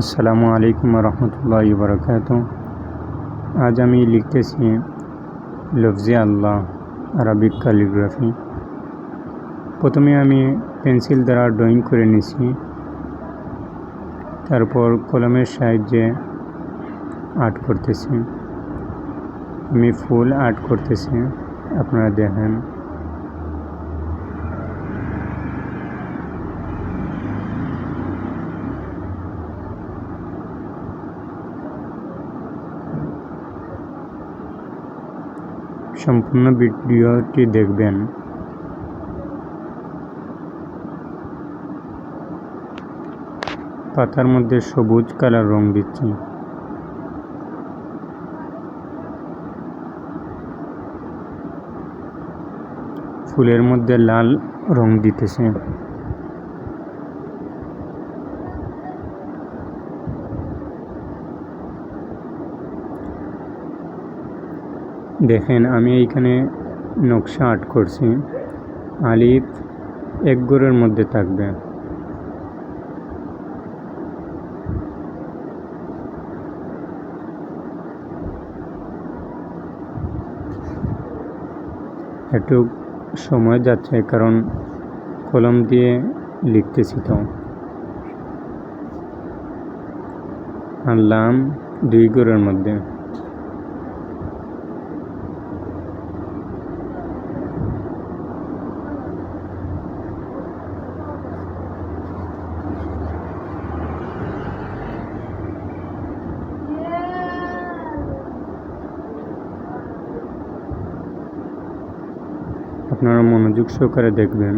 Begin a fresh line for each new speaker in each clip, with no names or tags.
আসসালামু আলাইকুম রহমতুল্লাহ বরকাত আজ আমি লিখতেছি লফজে আল্লাহ আরবিক ক্যালিগ্রাফি। প্রথমে আমি পেন্সিল দ্বারা ড্রয়িং করে নিছি। তারপর কলমের সাহায্যে আর্ট করতেছি। আমি ফুল আর্ট করতেছি, আপনারা দেখেন। সম্পূর্ণ ভিডিওটি দেখবেন। পাতার মধ্যে সবুজ কালার রং দিচ্ছি। ফুলের মধ্যে লাল রং দিতেছে। দেখেন, আমি এইখানে নকশা আর্ট করছি। আলিফ এক গোড়ের মধ্যে থাকবে। একটু সময় যাচ্ছে, কারণ কলম দিয়ে লিখতেছি তো। আর লাম দুই গোড়ের মধ্যে। আপনারা মনোযোগ সহকারে দেখবেন।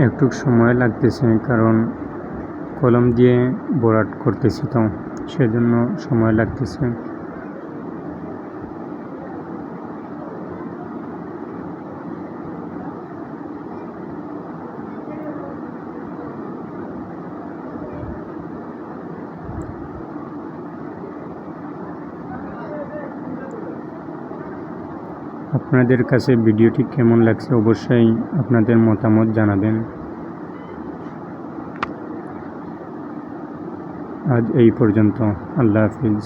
একটু সময় লাগতেছে কারণ কলম দিয়ে বোরাট করতেছি তো সেজন্য সময় লাগতেছে। আপনাদের কাছে ভিডিওটি কেমন লাগছে অবশ্যই আপনাদের মতামত জানাবেন। আজ এই পর্যন্ত। আল্লাহ হাফিজ।